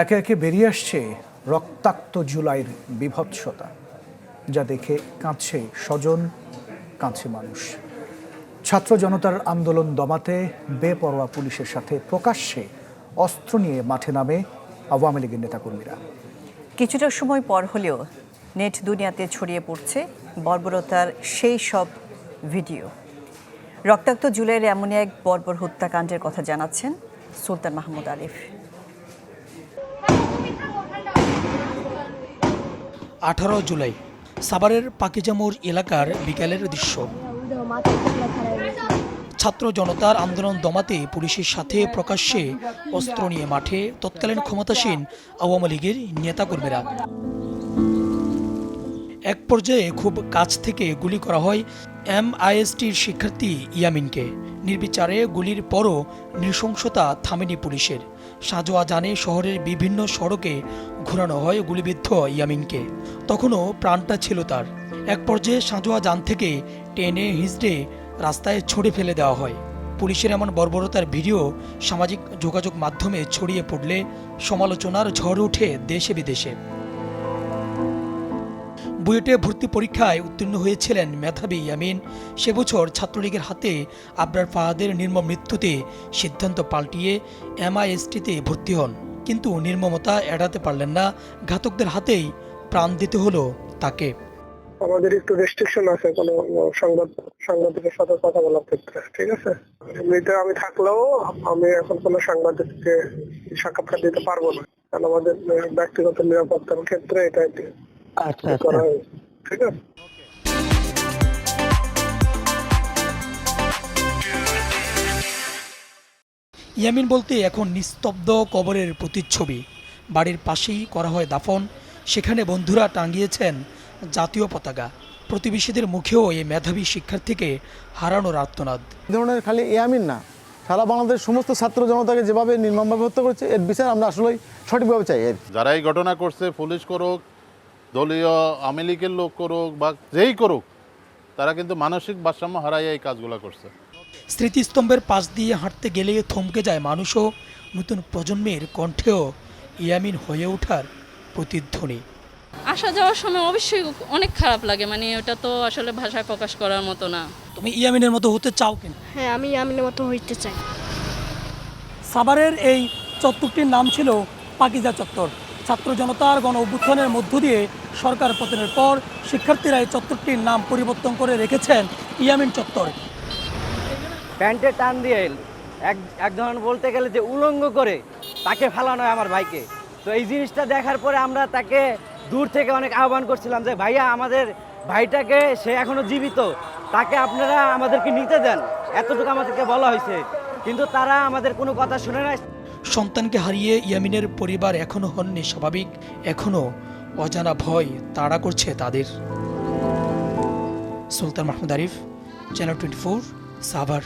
একে একে বেরিয়ে আসছে রক্তাক্ত জুলাইয়ের বিভৎসতা, যা দেখে কাঁদছে স্বজন, কাঁদছে মানুষ। ছাত্র জনতার আন্দোলন দমাতে বেপরোয়া পুলিশের সাথে প্রকাশ্যে অস্ত্র নিয়ে মাঠে নামে আওয়ামী লীগের নেতাকর্মীরা। কিছুটা সময় পর হলেও নেট দুনিয়াতে ছড়িয়ে পড়ছে বর্বরতার সেই সব ভিডিও। রক্তাক্ত জুলাইয়ের এমন এক বর্বর হত্যাকাণ্ডের কথা জানাচ্ছেন সুলতান মাহমুদ আরিফ আঠারো জুলাই। সাভারের পাকিজামুর এলাকার বিকালের দৃশ্য। ছাত্র জনতার আন্দোলন দমাতে পুলিশের সাথে প্রকাশ্যে অস্ত্র নিয়ে মাঠে তৎকালীন ক্ষমতাসীন আওয়ামী লীগের নেতাকর্মীরা। এক পর্যায়ে খুব কাছ থেকে গুলি করা হয় এমআইএসটির শিক্ষার্থী ইয়ামিনকে। নির্বিচারে গুলির পরও নৃশংসতা থামেনি পুলিশের। সাজোয়া জানে শহরের বিভিন্ন সড়কে ঘোরানো হয় গুলিবিদ্ধ ইয়ামিনকে। তখনও প্রাণটা ছিল তার। এক পর্যায়ে সাজোয়া যান থেকে টেনে হিঁচড়ে রাস্তায় ছড়ে ফেলে দেওয়া হয়। পুলিশের এমন বর্বরতার ভিডিও সামাজিক যোগাযোগ মাধ্যমে ছড়িয়ে পড়লে সমালোচনার ঝড় ওঠে দেশে বিদেশে। বুয়েটে ভর্তি পরীক্ষায় উত্তীর্ণ হয়েছিলেন মেধাবী ইয়ামিন। সে বছর ছাত্রলীগের হাতে আবরার ফাহাদের নির্মম মৃত্যুতে সিদ্ধান্ত পাল্টিয়ে এমআইএসটিতে ভর্তি হন। কিন্তু নির্মমতা এড়াতে পারলেন না। ঘাতকদের হাতেই প্রাণ দিতে হলো তাকে। আমাদের একটু রেস্ট্রিকশন আছে, কোনো সংবাদ, সাংবাদিকের সাথে কথা বলার ক্ষেত্রে, ঠিক আছে? এমনিতে আমি থাকলেও আমি এখন কোনো সাংবাদিককে সাক্ষাৎকার দিতে পারব না। কারণ আমাদের ব্যক্তিগত নিরাপত্তার ক্ষেত্রে এটা আচ্ছা আচ্ছা। ঠিক আছে ইয়ামিন বলতে এখন নিস্তব্ধ কবরের প্রতিচ্ছবি। বাড়ির পাশেই করা হয় দাফন সেখানে বন্ধুরা টাঙ্গিয়েছেন জাতীয় পতাকা। প্রতিবেশীদের মুখেও এই মেধাবী শিক্ষার্থীকে হারানোর আর্তনাদ। এই ধরনের খালি এয়ামিন না। সারা বাংলাদেশের সমস্ত ছাত্র জনতাকে যেভাবে নির্মমভাবে হত্যা করছে এর বিচার আমরা আসলেই সঠিকভাবে চাই। যারা এই ঘটনা করছে পুলিশ করুক দলীয় আওয়ামী লীগের লোক করুক বা যেই করুক তারা কিন্তু মানসিক ভারসাম্য হারাই এই কাজগুলো করছে। স্মৃতিস্তম্ভের পাশ দিয়ে হাঁটতে গেলে থমকে যায় মানুষও নতুন প্রজন্মের কণ্ঠেও ইয়ামিন হয়ে ওঠার প্রতিধ্বনি। আসা যাওয়ার সময় অবশ্যই অনেক খারাপ লাগে মানে ওটা তো আসলে ভাষায় প্রকাশ করার মতো না। তুমি ইয়ামিনের মতো হতে চাও কিনা? হ্যাঁ আমি ইয়ামিনের মতো হইতে চাই। সাভারের এই চত্বরটির নাম ছিল পাকিজা চত্বর। ছাত্র জনতার গণ অভ্যুত্থানের মধ্য দিয়ে সরকার পতনের পর শিক্ষার্থীরা এই চত্বরটির নাম পরিবর্তন করে রেখেছেন ইয়ামিন চত্বর। প্যান্টে টান দিয়ে এক এক ধরনের বলতে গেলে যে উলঙ্গ করে তাকে ফেলানো আমার ভাইকে। তো এই জিনিসটা দেখার পরে আমরা তাকে দূর থেকে অনেক আহ্বান করছিলাম যে, ভাইয়া, আমাদের ভাইটাকে সে এখনও জীবিত। তাকে আপনারা আমাদেরকে নিতে দেন। এতটুকু আমাদেরকে বলা হয়েছে। কিন্তু তারা আমাদের কোনো কথা শুনে না সন্তানকে হারিয়ে ইয়ামিনের পরিবার এখনও হননি স্বাভাবিক। এখনও অজানা ভয় তাড়া করছে তাদের। Sultan Mahmud Arif channel twenty four Savar